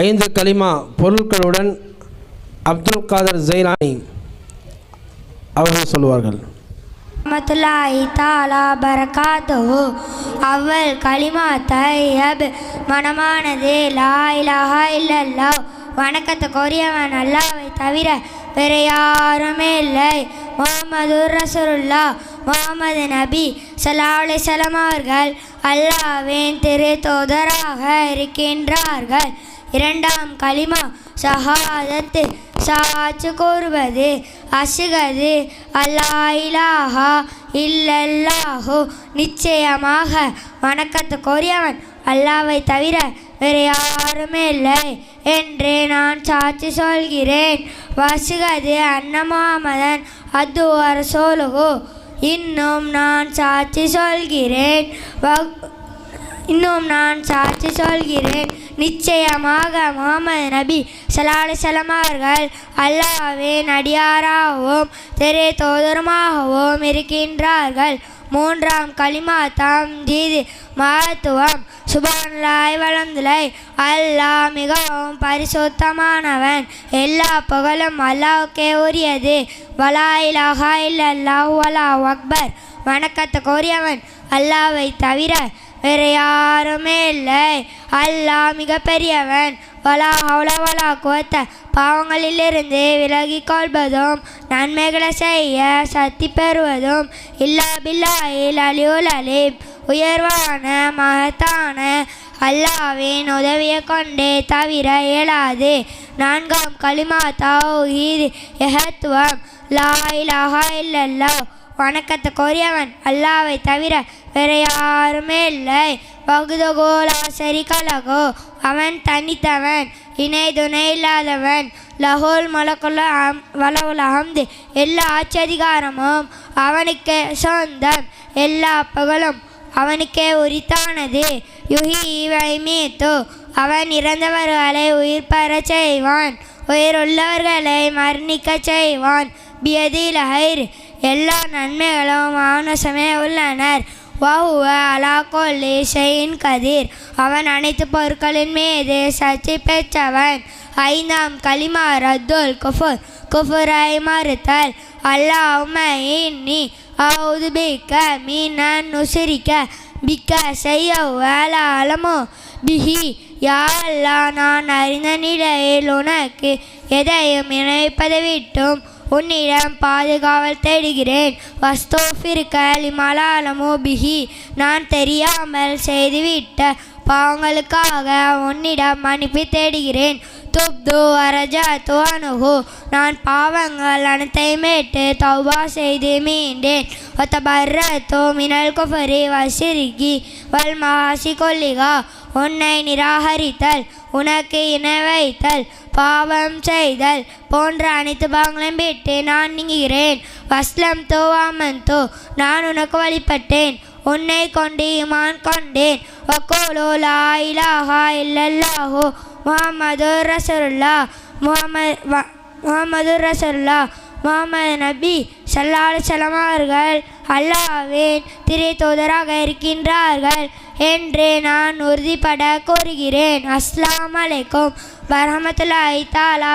ஐந்து கலிமா பொருட்களுடன் அப்துல் காதர் ஜெயிலானி அவர்கள் சொல்லுவார்கள் ரஹமத்துல்லாஹி தாலா பரகாத்துஹு. அவள் கலிமா தையப் மனமானது லா இலாஹா இல்லல்லாஹ். வணக்கத்தை கோரியவன் அல்லாவை தவிர வேறு யாருமே இல்லை. முகமது ரசூலுல்லா முகமது நபி ஸல்லல்லாஹு அலைஹி அவர்கள் அல்லாவின் திரு தோதராக இருக்கின்றார்கள். இரண்டாம் கலிமா ஷஹாதத்து சாட்சி கூறுவது அசுகது அல்லாஹா இல்லல்லாஹோ. நிச்சயமாக வணக்கத்துக்குரியவன் அல்லாவை தவிர வேறு யாருமே இல்லை என்று நான் சாட்சி சொல்கிறேன். வசுகது அன்னமாமதன் அது ஒரு அரசோலுகு இன்னும் நான் சாட்சி சொல்கிறேன். வ- இன்னும் நான் சாட்சி சொல்கிறேன். நிச்சயமாக முகமது நபி சலாலு அவர்கள் அல்லாவின் அடியாராகவும் திரு தோதருமாகவும் இருக்கின்றார்கள். மூன்றாம் கலிமா தாம் ஜீது மகத்துவம் சுபான்லாய் வளர்ந்துலை அல்லாஹ் மிகவும் பரிசுத்தமானவன். எல்லா புகழும் அல்லாவுக்கே உரியது. வலா இலாஹா இல்லல்லாஹு அல்லாஹ் அக்பர். வணக்கத்தை கோரியவன் அல்லாவை தவிர வேறு யாருமே இல்லை. அல்லாஹ் மிகப்பெரியவன். வலா ஹவுல வலா குவத்த. பாவங்களிலிருந்து விலகி கொள்வதும் நன்மைகளை செய்ய சக்தி பெறுவதும் இல்லா பில்லாயில் அலியுல் அலிப் உயர்வான மகத்தான அல்லாவின் உதவியை கொண்டே தவிர இயலாது. நான்காம் களிமா தௌஹீத் எஹத்துவம் லா இலாஹா வணக்கத்தை கோரியவன் அல்லாவை தவிர வேறு யாருமே இல்லை. வகுதகோலா சரிகலகோ அவன் தனித்தவன் இணை துணை இல்லாதவன். லஹோல் மலக்குள்ள வளவுல அஹம்து எல்லா ஆட்சதிகாரமும் அவனுக்கே சொந்தம் எல்லா புகழும் அவனுக்கே உரித்தானது. யுகி வைமீத்து அவன் இறந்தவர்களை உயிர் பெறச் செய்வான். உயிருள்ளவர்களை மரணிக்கச் செய்வான். பியதில் ஹைர். எல்லா நன்மைகளும் அவனசமே உள்ளனர். வஹுவ அலா கொல்லி ஷெயின் கதிர். அவன் அனைத்து பொருட்களின் மீது சர்ச்சை பெற்றவன். ஐந்தாம் கலிமா ரத்துல் குஃபுர். குஃபுரை மறுத்தல் அல்லாஹும்ம நீ அவுது பிக்க மீனன் நுசிரிக்க பிக்க செய்ய வேலை பிஹி. யா நான் அறிந்த நிலையில் உனக்கு எதையும் இணைப்பதை விட்டும் உன்னிடம் பாதுகாவல் தேடுகிறேன். வஸ்தோஃபிருக்க லிமலாலமோ பிஹி. நான் தெரியாமல் செய்துவிட்ட பாவங்களுக்காக உன்னிடம் மன்னிப்பு தேடுகிறேன். துப்து அரஜா துவனுகு நான் பாவங்கள் அனைத்தையும் தௌபா செய்து மீண்டேன். ஒத்தபர்ரத்தோ மினல் குஃபரி வசிரிகி வல் மாசி கொல்லிகா. உன்னை நிராகரித்தல் உனக்கு இணை வைத்தல் பாவம் செய்தல் போன்ற அனைத்து பாவங்களையும் விட்டு நான் நீங்குகிறேன் வஸ்லம் தோ வாமன் தோ நான் உனக்கு வழிபட்டேன். உன்னை கொண்டு இமான் கொண்டேன். வக்கோலோ லா இலாஹா இல்லல்லாஹோ முகமது ரசருல்லா முகமது முகமது ரசருல்லா முகமது நபி சல்லாலு சலாம் அவர்கள் அல்லாவின் திரை தூதராக இருக்கின்றார்கள் என்று நான் உறுதிப்பட கூறுகிறேன். அஸ்லாம் அலைக்கும். வரஹமத்துல்லாஹி தஆலா